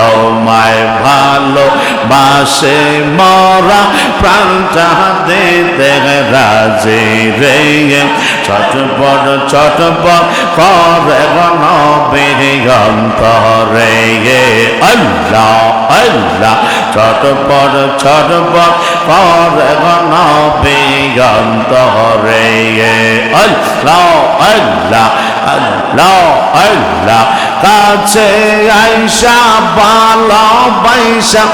সময় ভালো বাসে মরা প্রাণ চাহাতে রাজি রে চটপট চটপট করে গণবিহন্তরে আল্লাহ আল্লাহ চটপট চটপট করে গণবিহন্তরে আল্লাহ আল্লাহ আল্লাহ আল্লাহ, কাছে আইসা ভালো বাইসা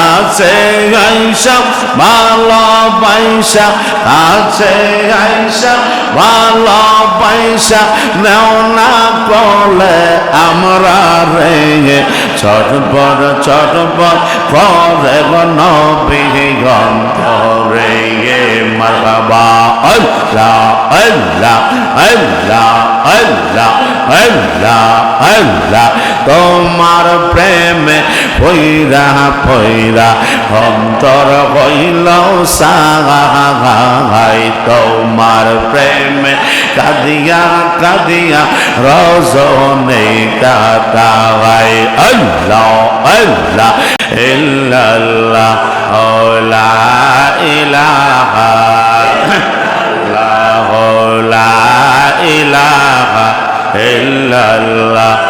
কাছে আইসা ভালো বাইসা কাছে আইসা ভালো বাইসা নেও না করলে আমরা রে চটপট চটপট করে নবীগন্ত রে মারহাবা, আল্লাহ আল্লাহ আল্লাহ আল্লাহ আল্লাহ আল্লাহ তোমার প্রেমে পইরা পইরা অন্তর হইল সাহাই তোমার প্রেমে কাদিয়া কাদিয়া রজনে কাটাই আল্লাহ আল্লাহ, ইল্লাল্লাহ লা ইলাহা লা ইলাহা, ইল্লাল্লাহ।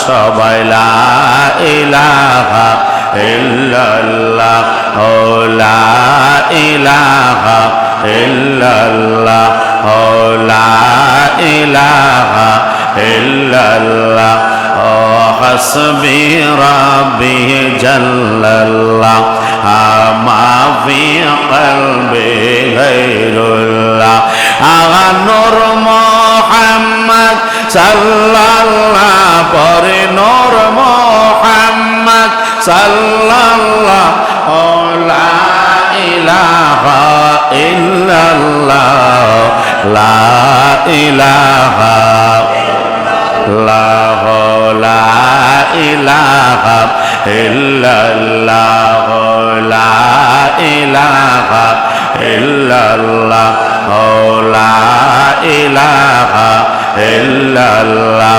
সবাই লা ইলাহা ইল্লাল্লাহ ও লা ইলাহা ইল্লাল্লাহ ও লা ইলাহা ইল্লাল্লাহ ও হাসবি রাব্বি জাল্লাল্লাহ আমা ফি কলবি গায়রুল্লাহ আগা নূর মুহাম্মদ সাল্লাল্লাহ পরে নূর মুহাম্মদ সাল্লাল্লাহ লা ইলাহা ইল্লাল্লাহ, লা ইলাহা ইল্লাল্লাহ, লা ইলাহা ইল্লাল্লাহ, লা ইলাহা ইল্লাল্লাহ, লা ইলাহা ইল্লাল্লাহ।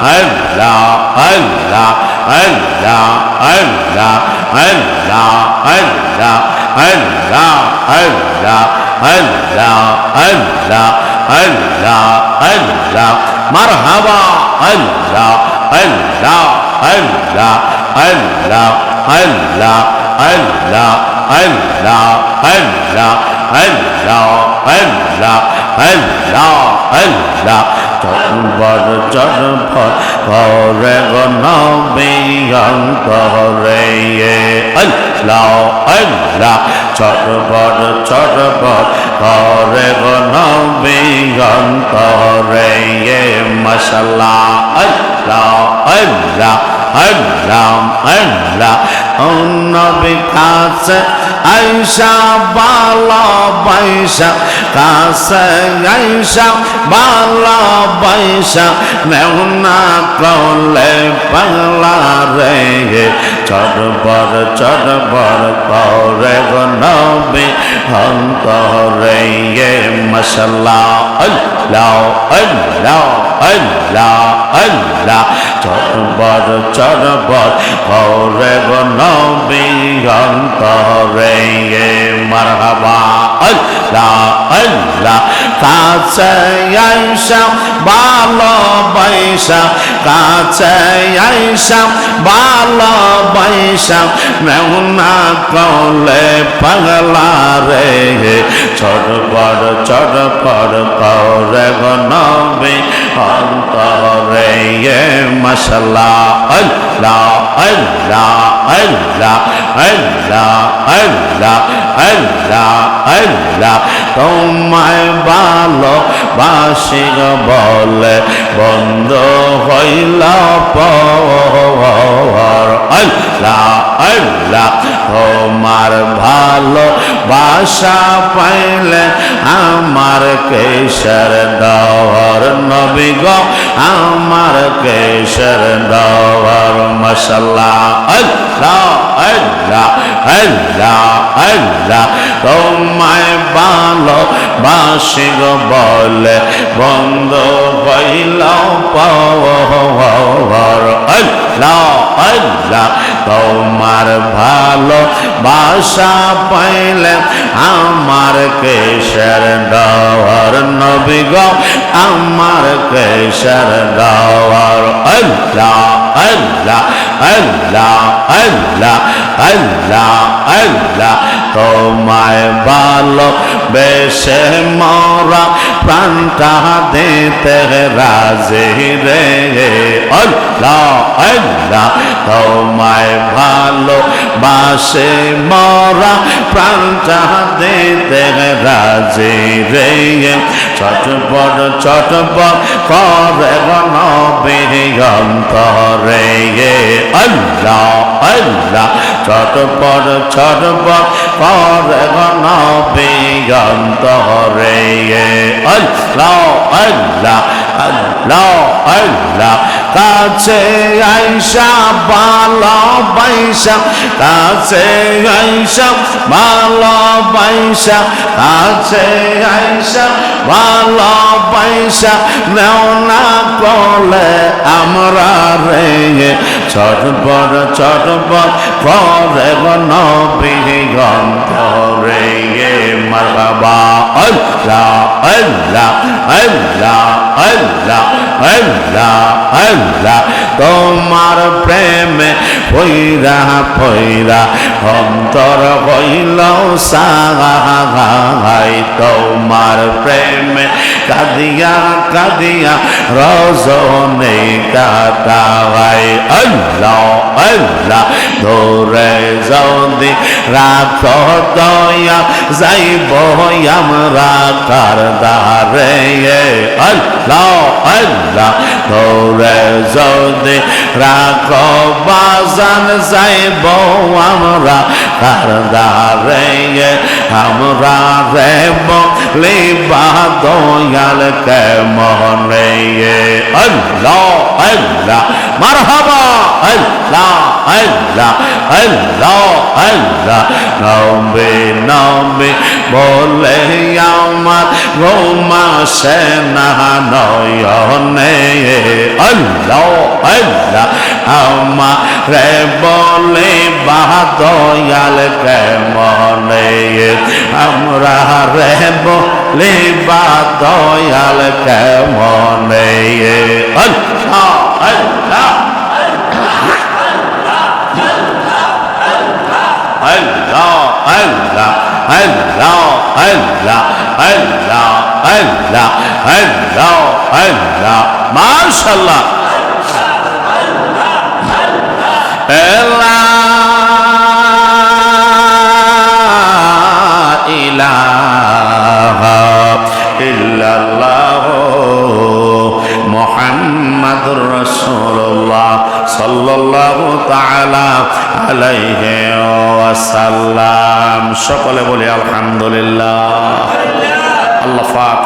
আল্লাহ আল্লাহ আল্লাহ আল্লাহ আল্লাহ আল্লাহ আল্লাহ আল্লাহ আল্লাহ আল্লাহ আল্লাহ আল্লাহ মারহাবা আল্লাহ আল্লাহ আল্লাহ আল্লাহ আল্লাহ আল্লাহ আল্লাহ আল্লাহ আল্লাহ আল্লাহ আল্লাহ আল্লাহ তরবার চরফর করে গনবিয়ন্তরে আল্লাহ আল্লাহ। চরবর চরবর করে গনবিয়ন্তরে মশলা আল্লাহ আল্লাহ আল্লাহ আল্লাহ। অন্য বিকাশ আইসা বালা পয়সা কাছে আইসা বালা পয়সা মেহনা পাওলে পাগলা রে। চরবর চরবর করে নবে হন্ত রে মশলা আল্লাহ আল্লাহ আল্লাহ আল্লাহ। সতবার চরবর হরে গনবিয়ন্তরে মারহাবা। আল্লাহ আল্লাহ, কাছে আইসা, ভালোবাসা, কাছে আইসা, ভালোবাসা মেহনা কলে পাগলা রে। চড় পড় চড় পড় পড় গনবি অন্তরে মশলা আল্লাহ আল্লাহ আল্লাহ আল্লাহ আল্লাহ আল্লাহ আল্লাহ তোমায় ভালো বাসি বলে বন্ধ হইল তোমার ভালো বাসা পাইলে আমার কেশর দর নবী গো, আমার কেশর দর মশলা আল্লাহ আল্লাহ আল্লাহ আল্লাহ তোমায় ভালো বাসি গো বলে বন্ধ হইল পর আল্লাহ তোমার ভালো বাসা পাইলে আমার কেশর দর নবী গো, আমার কেশর দর আল্লাহ আল্লাহ আল্লাহ আল্লাহ আল্লাহ আল্লাহ। তোমায় ভালো বেশে মরা প্রাণটা দিতে রাজে রে। আল্লাহ আল্লাহ তোমায় ভালো বাসে মরা প্রাণটা দিতে রাজে রে চটপট চটপট করে নবী অন্তরে আল্লাহ আল্লাহ চটপট চটপট করে নবী অন্তরে আল্লাহ আল্লাহ আল্লাহ কাছে আইসা ভালো বাইসা কাছে আইসা ভালো বাইসা কাছে আইসা ভালো বাইসা নেও না আমরা রে চটপট চটপট পরে নবী গন্ধরে মারহাবা আল্লাহ আল্লাহ আল্লাহ আল্লাহ আল্লাহ আল্লাহ। তোমার প্রেমে পইরা পইরা অন্তর হইল সাহাই তোমার প্রেমে কাদিয়া কাদিয়া রজনে কাটাওয়াই আল্লাহ আল্লাহ, ধরে যদি রাখ দয়া, যাইব আমরা কারদারে আল্লাহ আল্লাহ ধরে যদি রাখ বাজান যাইব আমরা কারদারে আমরা রেব, লিবা দয়াল কেমনে আল্লাহ আল্লাহ, মারহাবা। আল্লাহ আল্লাহ আল্লাহ আল্লাহ। নবে নবে বলে আমার গোমা সেনা নয়নে আল্লাহ আল্লাহ, আমার রে বলে বাদয়াল কেমনে? আমরা রে বলে বাদয়াল কেমনে? আল্লাহ আল্লাহ। আল্লাহ আল্লাহ আল্লাহ আল্লাহ আল্লাহ আল্লাহ আল্লাহ আল্লাহ মাশাআল্লাহ ইলাহা ইল্লাল্লাহ মুহাম্মাদুর রাসূলুল্লাহ সাল্লাল্লাহু তাআলা আলাইহি ওয়াসাল্লাম। সকলে বলি আলহামদুলিল্লাহ। আল্লাহ পাক